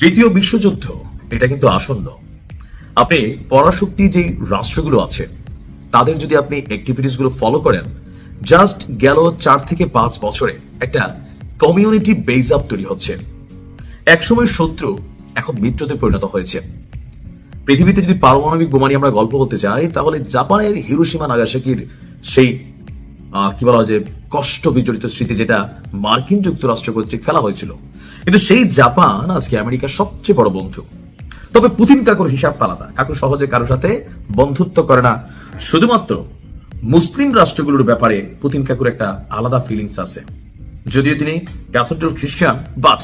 তৃতীয় বিশ্বযুদ্ধ, এটা কিন্তু আসন্ন। আপনি পরাশক্তি যে রাষ্ট্রগুলো আছে, তাদের যদি আপনি অ্যাক্টিভিটিসগুলো ফলো করেন জাস্ট গেল চার থেকে পাঁচ বছরে একটা কমিউনিটি বেজ আপ তৈরি হচ্ছে। একসময় শত্রু এখন মিত্রতে পরিণত হয়েছে। পৃথিবীতে যদি পারমাণবিক বোমা নিয়ে আমরা গল্প বলতে চাই তাহলে জাপানের হিরোসীমা নাগাসাকির সেই কি বলা হয় যে কষ্ট বিজড়িত স্মৃতি যেটা মার্কিন যুক্তরাষ্ট্র কর্তৃক ফেলা হয়েছিল কিন্তু সেই জাপান আজকে আমেরিকার সবচেয়ে বড় বন্ধু। তবে পুতিন কাকুর হিসাব আলাদা। কাকু সহজে কারোর সাথে বন্ধুত্ব করে না। শুধুমাত্র মুসলিম রাষ্ট্রগুলোর ব্যাপারে পুতিন কাকুর একটা আলাদা ফিলিংস আছে। যদিও তিনি ক্যাথোলিক খ্রিস্টান বাট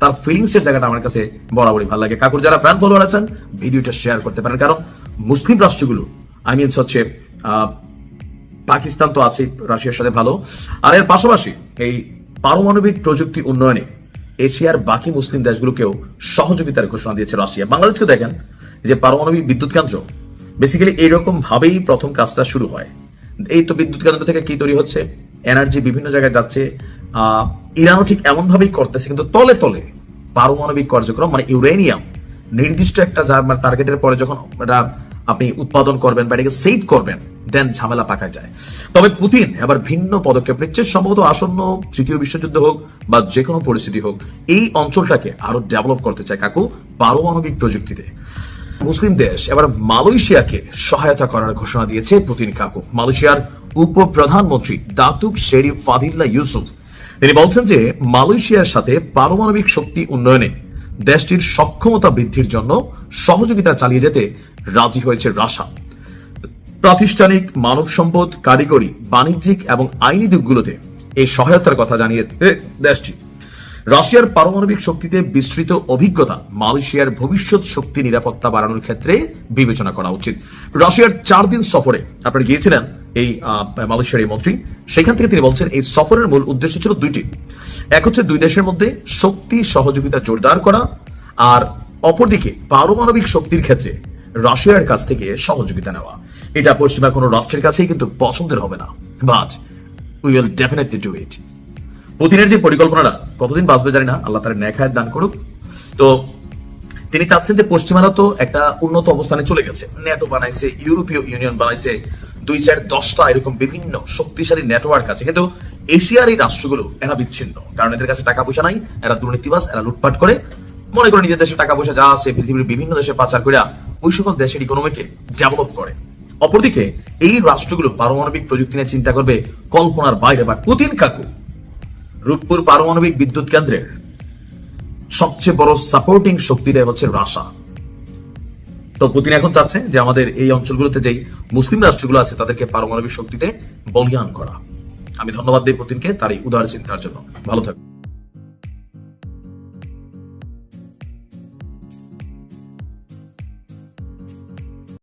তার ফিলিংস এর জায়গাটা আমার কাছে বরাবরই ভালো লাগে। কাকুর যারা ফ্যান ফলোয়ার আছেন, ভিডিওটা শেয়ার করতে পারেন। কারণ মুসলিম রাষ্ট্রগুলো আই মিনস হচ্ছে পাকিস্তান তো আছে রাশিয়ার সাথে ভালো। আর এর পাশাপাশি এই পারমাণবিক প্রযুক্তি উন্নয়নে এশিয়ার বাকি মুসলিম দেশগুলোকেও সহযোগিতার ঘোষণা দিয়েছে রাশিয়া। বাংলাদেশকে দেখেন যে পারমাণবিক বিদ্যুৎ কেন্দ্র বেসিক্যালি এইরকম ভাবেই প্রথম কাজটা শুরু হয়। এই তো বিদ্যুৎ কেন্দ্র থেকে কি তৈরি হচ্ছে? এনার্জি বিভিন্ন জায়গায় যাচ্ছে। ইরানও ঠিক এমন ভাবেই করতেছে, কিন্তু তলে তলে পারমাণবিক কার্যক্রম মানে ইউরেনিয়াম, নির্দিষ্ট একটা টার্গেটের পরে যখন আপনি উৎপাদন করবেন বা এটাকে সেভ করবেন দেন ঝামেলা পাকায় যায়। তবে পুতিন এবার ভিন্ন পদক্ষেপ নিচ্ছে, সম্ভবত আসন্ন তৃতীয় বিশ্বযুদ্ধ হোক বা যে কোনো পরিস্থিতি হোক, এই অঞ্চলটাকে আরও ডেভেলপ করতে চায় কাকু পারমাণবিক প্রযুক্তিতে। মুসলিম দেশ এবার মালয়েশিয়াকে সহায়তা করার ঘোষণা দিয়েছে পুতিন কাকু। মালয়েশিয়ার উপপ্রধানমন্ত্রী দাতুক শেরিফ ফাদিল্লা ইউসুফ। তিনি বলছেন যে, মালয়েশিয়ার সাথে পারমাণবিক শক্তি উন্নয়নে দেশটির সক্ষমতা বৃদ্ধির জন্য সহযোগিতা চালিয়ে যেতে রাজি হয়েছে রাশা। প্রাতিষ্ঠানিক মানব সম্পদ, কারিগরি, বাণিজ্যিক এবং আইনি দিকগুলোতে এই সহায়তার কথা জানিয়েছে দেশটি। রাশিয়ার পারমাণবিক শক্তিতে বিস্তৃত অভিজ্ঞতা মালয়েশিয়ার ভবিষ্যৎ শক্তি নিরাপত্তা বাড়ানোর ক্ষেত্রে বিবেচনা করা উচিত। রাশিয়ার চার দিন সফরে আপনারা গিয়েছিলেন এই মালয়েশিয়ার এই মন্ত্রী। সেখান থেকে তিনি বলছেন, এই সফরের মূল উদ্দেশ্য ছিল দুইটি। এক হচ্ছে দুই দেশের মধ্যে শক্তি সহযোগিতা জোরদার করা আর অপরদিকে পারমাণবিক শক্তির ক্ষেত্রে রাশিয়ার কাছ থেকে সহযোগিতা নেওয়া। এটা পশ্চিমা কোনো রাষ্ট্রের কাছেই কিন্তু পছন্দের হবে না। But we will definitely do it পুতিনের যে পরিকল্পনাটা, কতদিন বাঁচবে জানি না, আল্লাহ তার ন্যাখায় দান করুক। তো, তিনি চাচ্ছেন যে পশ্চিমারা তো একটা উন্নত অবস্থানে চলে গেছে। ন্যাটো বানাইছে ইউরোপীয় ইউনিয়ন বানাইছে, দুই চার দশটা এরকম বিভিন্ন শক্তিশালী নেটওয়ার্ক আছে। কিন্তু এশিয়ার এই রাষ্ট্রগুলো, এরা বিচ্ছিন্ন। কারণ এদের কাছে টাকা পয়সা নাই, এরা দুর্নীতিবাস এরা লুটপাট করে। মনে করে নিজের দেশে টাকা পয়সা যা আছে, পৃথিবীর বিভিন্ন দেশে পাচার করে ওই সকল দেশের ইকোনমিকে ডেভেলপ করে। অপরদিকে, এই রাষ্ট্রগুলো পারমাণবিক প্রযুক্তি নিয়ে চিন্তা করবে কল্পনার বাইরে বা পুতিন কাকু। রূপপুর পারমাণবিক বিদ্যুৎ কেন্দ্রের সবচেয়ে বড় সাপোর্টিং শক্তিটা হচ্ছে রাশা। তো পুতিন এখন চাচ্ছে যে আমাদের এই অঞ্চলগুলোতে যেই মুসলিম রাষ্ট্রগুলো আছে, তাদেরকে পারমাণবিক শক্তিতে বলিয়ান করা। আমি ধন্যবাদ দিই পুতিনকে তার এই উদার চিন্তার জন্য। ভালো থাকুন।